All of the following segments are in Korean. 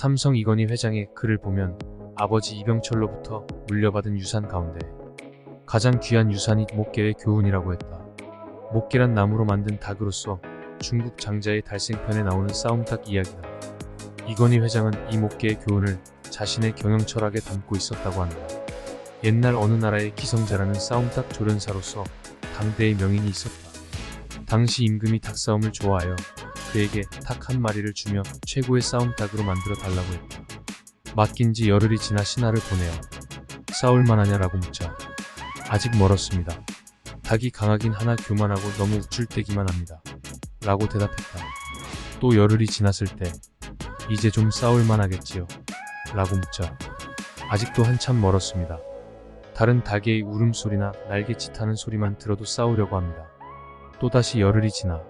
삼성 이건희 회장의 글을 보면 아버지 이병철로부터 물려받은 유산 가운데 가장 귀한 유산이 목계의 교훈이라고 했다. 목계란 나무로 만든 닭으로서 중국 장자의 달생편에 나오는 싸움닭 이야기다. 이건희 회장은 이 목계의 교훈을 자신의 경영 철학에 담고 있었다고 한다. 옛날 어느 나라의 기성자라는 싸움닭 조련사로서 당대의 명인이 있었다. 당시 임금이 닭싸움을 좋아하여 그에게 닭 한 마리를 주며 최고의 싸움 닭으로 만들어 달라고 했다. 맡긴 지 열흘이 지나 신하를 보내어 싸울 만 하냐라고 묻자 아직 멀었습니다. 닭이 강하긴 하나 교만하고 너무 우쭐대기만 합니다. 라고 대답했다. 또 열흘이 지났을 때 이제 좀 싸울 만 하겠지요. 라고 묻자 아직도 한참 멀었습니다. 다른 닭의 울음소리나 날개짓하는 소리만 들어도 싸우려고 합니다. 또다시 열흘이 지나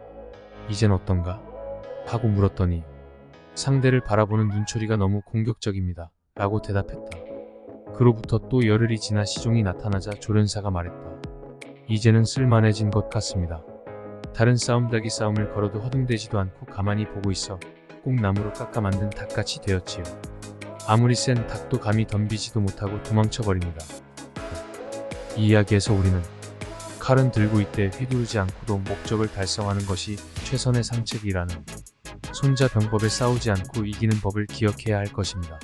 이젠 어떤가? 하고 물었더니 상대를 바라보는 눈초리가 너무 공격적입니다. 라고 대답했다. 그로부터 또 열흘이 지나 시종이 나타나자 조련사가 말했다. 이제는 쓸만해진 것 같습니다. 다른 싸움닭이 싸움을 걸어도 허둥대지도 않고 가만히 보고 있어 꼭 나무로 깎아 만든 닭같이 되었지요. 아무리 센 닭도 감히 덤비지도 못하고 도망쳐버립니다. 이 이야기에서 우리는 칼은 들고 있되 휘두르지 않고도 목적을 달성하는 것이 최선의 상책이라는 손자 병법에 싸우지 않고 이기는 법을 기억해야 할 것입니다.